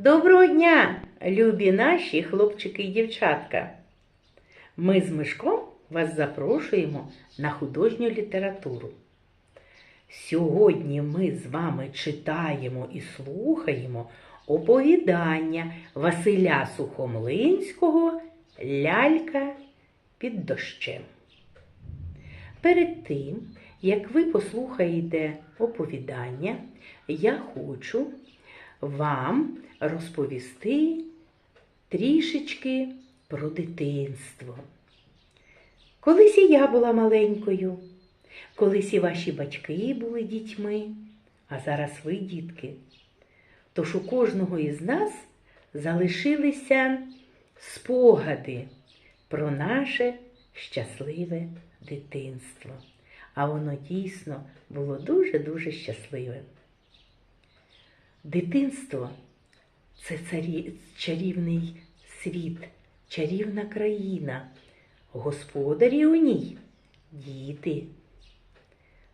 Доброго дня, любі наші хлопчики і дівчатка. Ми з Мишком вас запрошуємо на художню літературу. Сьогодні ми з вами читаємо і слухаємо оповідання Василя Сухомлинського Лялька під дощем. Перед тим, як ви послухаєте оповідання, я хочу вам розповісти трішечки про дитинство. Колись і я була маленькою, колись і ваші батьки були дітьми, а зараз ви, дітки. Тож у кожного із нас залишилися спогади про наше щасливе дитинство. А воно дійсно було дуже-дуже щасливим. Дитинство це царі... чарівний світ, чарівна країна. Господарі у ній діти.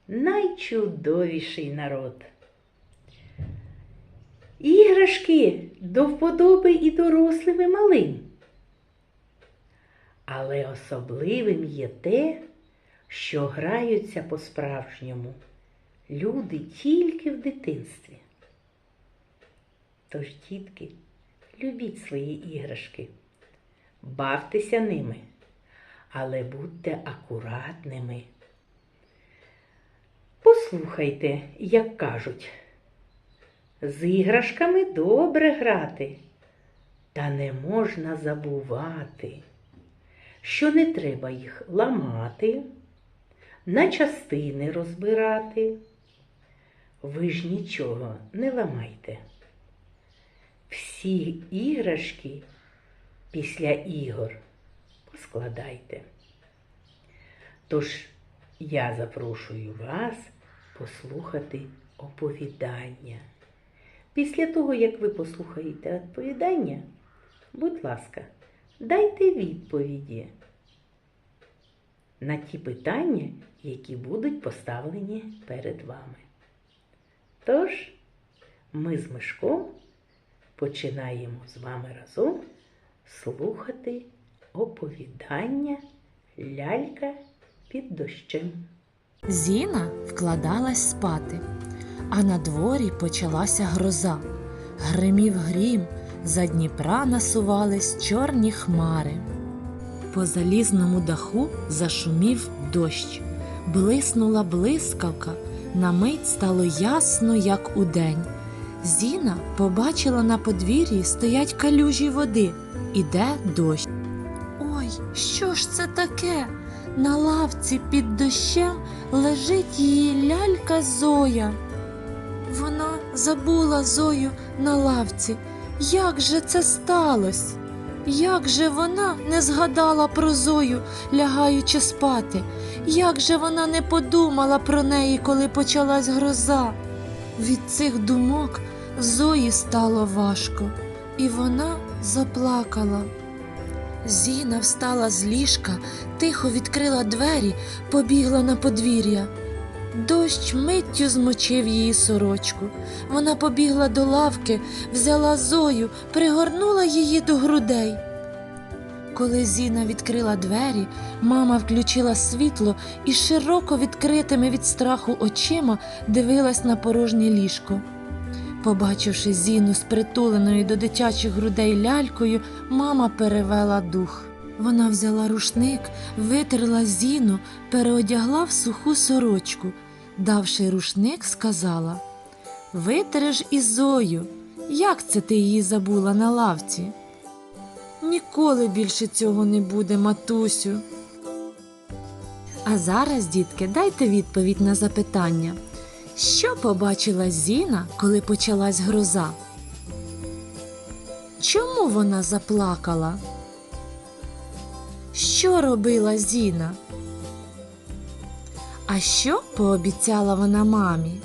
Найчудовіший народ. Іграшки до вподоби і дорослим, і малим. Але особливим є те, що граються по-справжньому люди тільки в дитинстві. Тож, дітки, любіть свої іграшки, бавтеся ними, але будьте акуратними. Послухайте, як кажуть, з іграшками добре грати, та не можна забувати, що не треба їх ламати, на частини розбирати. Ви ж нічого не ламайте. Всі іграшки після ігор поскладайте. Тож я запрошую вас послухати оповідання. Після того, як ви послухаєте оповідання, будь ласка, дайте відповіді на ті питання, які будуть поставлені перед вами. Тож, ми з Мишком починаємо з вами разом слухати оповідання Лялька під дощем. Зіна вкладалась спати, а на дворі почалася гроза. Гримів грім, за Дніпра насувались чорні хмари. По залізному даху зашумів дощ, блиснула блискавка, на мить стало ясно, як удень. Зіна побачила на подвір'ї стоять калюжі води. Іде дощ. Ой, що ж це таке? На лавці під дощем лежить її лялька Зоя. Вона забула Зою на лавці. Як же це сталося? Як же вона не згадала про Зою, лягаючи спати? Як же вона не подумала про неї, коли почалась гроза? Від цих думок Зої стало важко, і вона заплакала. Зіна встала з ліжка, тихо відкрила двері, побігла на подвір'я. Дощ миттю змочив її сорочку. Вона побігла до лавки, взяла Зою, пригорнула її до грудей. Коли Зіна відкрила двері, мама включила світло і широко відкритими від страху очима дивилась на порожнє ліжко. Побачивши Зіну з притуленою до дитячих грудей лялькою, мама перевела дух. Вона взяла рушник, витерла Зіну, переодягла в суху сорочку. Давши рушник, сказала Витереш і Зою. Як це ти її забула на лавці? Ніколи більше цього не буде, матусю. А зараз, дітки, дайте відповідь на запитання. Що побачила Зіна, коли почалась гроза? Чому вона заплакала? Що робила Зіна? А що пообіцяла вона мамі?